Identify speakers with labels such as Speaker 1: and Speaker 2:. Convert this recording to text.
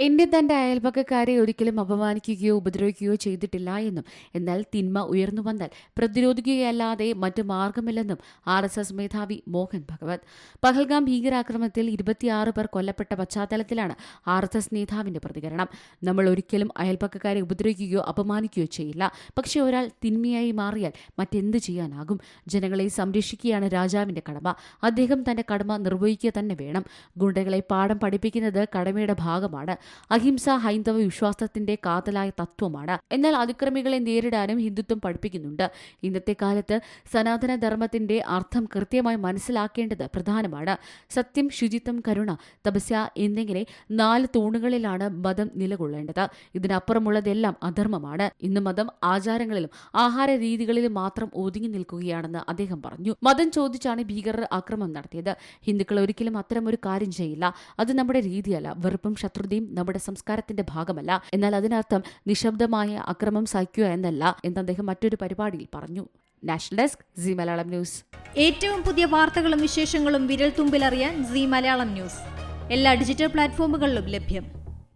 Speaker 1: എന്നെ തന്റെ അയൽപക്കക്കാരെ ഒരിക്കലും അപമാനിക്കുകയോ ഉപദ്രവിക്കുകയോ ചെയ്തിട്ടില്ല എന്നും. എന്നാൽ തിന്മ ഉയർന്നു വന്നാൽ പ്രതിരോധിക്കുകയല്ലാതെ മറ്റു മാർഗമില്ലെന്നും ആർ എസ് എസ് മേധാവി മോഹൻ ഭഗവത്. പഹൽഗാം ഭീകരാക്രമണത്തിൽ ഇരുപത്തിയാറ് പേർ കൊല്ലപ്പെട്ട പശ്ചാത്തലത്തിലാണ് ആർ എസ് എസ് നേതാവിന്റെ പ്രതികരണം. നമ്മൾ ഒരിക്കലും അയൽപക്കക്കാരെ ഉപദ്രവിക്കുകയോ അപമാനിക്കുകയോ ചെയ്യില്ല. പക്ഷേ ഒരാൾ തിന്മയായി മാറിയാൽ മറ്റെന്ത് ചെയ്യാനാകും? ജനങ്ങളെ സംരക്ഷിക്കുകയാണ് രാജാവിന്റെ കടമ. അദ്ദേഹം തന്റെ കടമ നിർവഹിക്കുക തന്നെ വേണം. ഗുണ്ടകളെ പാഠം പഠിപ്പിക്കുന്നത് കടമയുടെ ഭാഗമാണ്. അഹിംസ ഹൈന്ദവ വിശ്വാസത്തിന്റെ കാതലായ തത്വമാണ്. എന്നാൽ അതിക്രമികളെ നേരിടാനും ഹിന്ദുത്വം പഠിപ്പിക്കുന്നുണ്ട്. ഇന്നത്തെ കാലത്ത് സനാതനധർമ്മത്തിന്റെ അർത്ഥം കൃത്യമായി മനസ്സിലാക്കേണ്ടത് പ്രധാനമാണ്. സത്യം ശുചിത്വം കരുണ തപസ്യ എന്നിങ്ങനെ നാല് തൂണുകളിലാണ് മതം നിലകൊള്ളേണ്ടത്. ഇതിനപ്പുറമുള്ളതെല്ലാം അധർമ്മമാണ്. ഇന്ന് മതം ആചാരങ്ങളിലും ആഹാര രീതികളിലും മാത്രം ഒതുങ്ങി നിൽക്കുകയാണെന്ന് അദ്ദേഹം പറഞ്ഞു. മതം ചോദിച്ചാണ് ഭീകരർ ആക്രമണം നടത്തിയത്. ഹിന്ദുക്കൾ ഒരിക്കലും അത്തരമൊരു കാര്യം ചെയ്യില്ല. അത് നമ്മുടെ രീതിയല്ല. വെറുപ്പും ശത്രുതയും നമ്മുടെ സംസ്കാരത്തിന്റെ ഭാഗമല്ല. എന്നാൽ അതിനർത്ഥം നിശബ്ദമായ അക്രമം സഹിക്കുക എന്നല്ല എന്ന് അദ്ദേഹം മറ്റൊരു പരിപാടിയിൽ പറഞ്ഞു. National desk C Malayalam news.
Speaker 2: ഏറ്റവും പുതിയ വാർത്തകളും വിശേഷങ്ങളും വിരൽ തുമ്പിലറിയാൻ സി മലയാളം ന്യൂസ്. എല്ലാ ഡിജിറ്റൽ പ്ലാറ്റ്ഫോമുകളിലും ലഭ്യം.